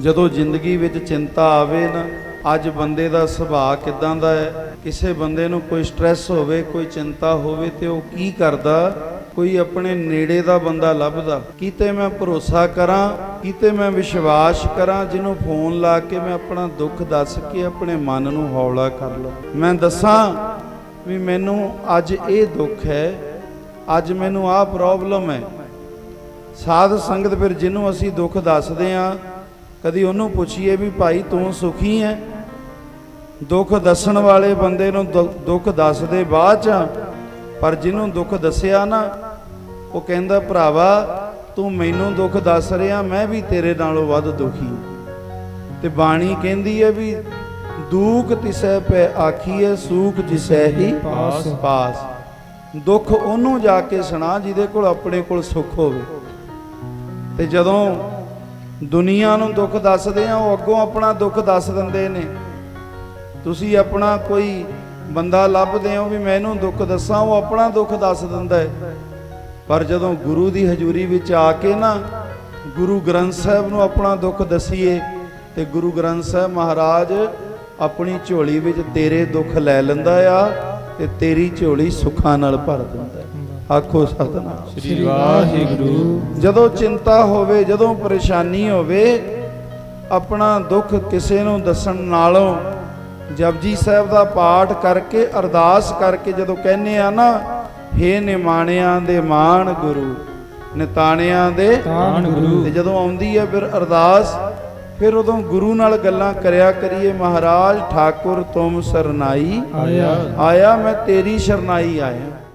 ਜਦੋਂ ਜ਼ਿੰਦਗੀ ਵਿੱਚ ਚਿੰਤਾ ਆਵੇ ਨਾ, ਅੱਜ ਬੰਦੇ ਦਾ ਸੁਭਾਅ ਕਿਦਾਂ ਦਾ ਹੈ? ਕਿਸੇ ਬੰਦੇ ਨੂੰ ਕੋਈ ਸਟ੍ਰੈਸ ਹੋਵੇ, ਕੋਈ ਚਿੰਤਾ ਹੋਵੇ ਤੇ ਉਹ ਕੀ ਕਰਦਾ? ਕੋਈ ਆਪਣੇ ਨੇੜੇ ਦਾ ਬੰਦਾ ਲੱਭਦਾ। ਕਿਤੇ ਮੈਂ ਭਰੋਸਾ ਕਰਾਂ, ਕਿਤੇ ਮੈਂ ਵਿਸ਼ਵਾਸ ਕਰਾਂ, ਜਿਹਨੂੰ ਫੋਨ ਲਾ ਕੇ ਮੈਂ ਆਪਣਾ ਦੁੱਖ ਦੱਸ ਕੇ ਆਪਣੇ ਮਨ ਨੂੰ ਹੌਲਾ ਕਰ ਲਾਂ ਮੈਂ ਦੱਸਾਂ ਵੀ ਮੈਨੂੰ ਅੱਜ ਇਹ ਦੁੱਖ ਹੈ, ਅੱਜ ਮੈਨੂੰ ਆਹ ਪ੍ਰੋਬਲਮ ਹੈ। ਸਾਧ ਸੰਗਤ ਫਿਰ ਜਿਹਨੂੰ ਅਸੀਂ ਦੁੱਖ ਦੱਸਦੇ ਆ ਕਦੀ ਉਹਨੂੰ ਪੁੱਛੀਏ ਵੀ ਭਾਈ ਤੂੰ ਸੁਖੀ ਹੈ ਦੁੱਖ ਦੱਸਣ ਵਾਲੇ ਬੰਦੇ ਨੂੰ ਦੁੱਖ ਦੱਸਦੇ ਬਾਅਦ ਚ, ਪਰ ਜਿਹਨੂੰ ਦੁੱਖ ਦੱਸਿਆ ਨਾ, ਉਹ ਕਹਿੰਦਾ, ਭਰਾਵਾ, ਤੂੰ ਮੈਨੂੰ ਦੁੱਖ ਦੱਸ ਰਿਹਾ, ਮੈਂ ਵੀ ਤੇਰੇ ਨਾਲੋਂ ਵੱਧ ਦੁਖੀ ਹਾਂ। ਤੇ ਬਾਣੀ ਕਹਿੰਦੀ ਹੈ ਵੀ, ਦੂਖ ਤਿਸੈ ਪੈ ਆਖੀਏ ਸੂਖ ਜਿਸੈ ਹੀ ਪਾਸ। ਪਾਸ ਦੁੱਖ ਉਹਨੂੰ ਜਾ ਕੇ ਸੁਣਾ, ਜਿਹਦੇ ਕੋਲ ਆਪਣੇ ਕੋਲ ਸੁੱਖ ਹੋਵੇ ਤੇ ਜਦੋਂ ਦੁਨੀਆ ਨੂੰ ਦੁੱਖ ਦੱਸਦੇ ਆ, ਉਹ ਅੱਗੋਂ ਆਪਣਾ ਦੁੱਖ ਦੱਸ ਦਿੰਦੇ ਨੇ। ਤੁਸੀਂ ਆਪਣਾ ਕੋਈ ਬੰਦਾ ਲੱਭਦੇ ਹੋ ਵੀ ਮੈਨੂੰ ਦੁੱਖ ਦੱਸਾਂ, ਉਹ ਆਪਣਾ ਦੁੱਖ ਦੱਸ ਦਿੰਦਾ ਹੈ। ਪਰ ਜਦੋਂ ਗੁਰੂ ਦੀ ਹਜ਼ੂਰੀ ਵਿੱਚ ਆ ਕੇ ਨਾ, ਗੁਰੂ ਗ੍ਰੰਥ ਸਾਹਿਬ ਨੂੰ ਆਪਣਾ ਦੁੱਖ ਦਸੀਏ, ਤੇ ਗੁਰੂ ਗ੍ਰੰਥ ਸਾਹਿਬ ਮਹਾਰਾਜ ਆਪਣੀ ਝੋਲੀ ਵਿੱਚ ਤੇਰੇ ਦੁੱਖ ਲੈ ਲੈਂਦਾ ਆ, ਤੇ ਤੇਰੀ ਝੋਲੀ ਸੁੱਖਾਂ ਨਾਲ ਭਰ ਦਿੰਦਾ ਆਖੋ ਸਤਨਾਮ। ਸ੍ਰੀ ਵਾਹਿਗੁਰੂ। ਜਦੋਂ ਚਿੰਤਾ ਹੋਵੇ ਜਦੋਂ ਪਰੇਸ਼ਾਨੀ ਹੋਵੇ ਆਪਣਾ ਦੁੱਖ ਕਿਸੇ ਨੂੰ ਦੱਸਣ ਨਾਲੋਂ ਜਪਜੀ ਸਾਹਿਬ ਦਾ ਪਾਠ ਕਰਕੇ ਅਰਦਾਸ ਕਰਕੇ ਜਦੋਂ ਕਹਿੰਨੇ ਆ ਨਾ ਹੇ ਨਿਮਾਣਿਆਂ ਦੇ ਮਾਣ ਗੁਰੂ ਨਿਤਾਣਿਆਂ ਦੇ ਤਾਣ ਗੁਰੂ। ਤੇ ਜਦੋਂ ਆਉਂਦੀ ਹੈ ਫਿਰ ਅਰਦਾਸ ਫਿਰ ਉਦੋਂ ਗੁਰੂ ਨਾਲ ਗੱਲਾਂ ਕਰਿਆ ਕਰੀਏ ਮਹਾਰਾਜ ਠਾਕੁਰ ਤੁਮ ਸਰਨਾਈ। ਆਇਆ। ਆਇਆ ਮੈਂ ਤੇਰੀ ਸ਼ਰਨਾਈ ਆਇਆ।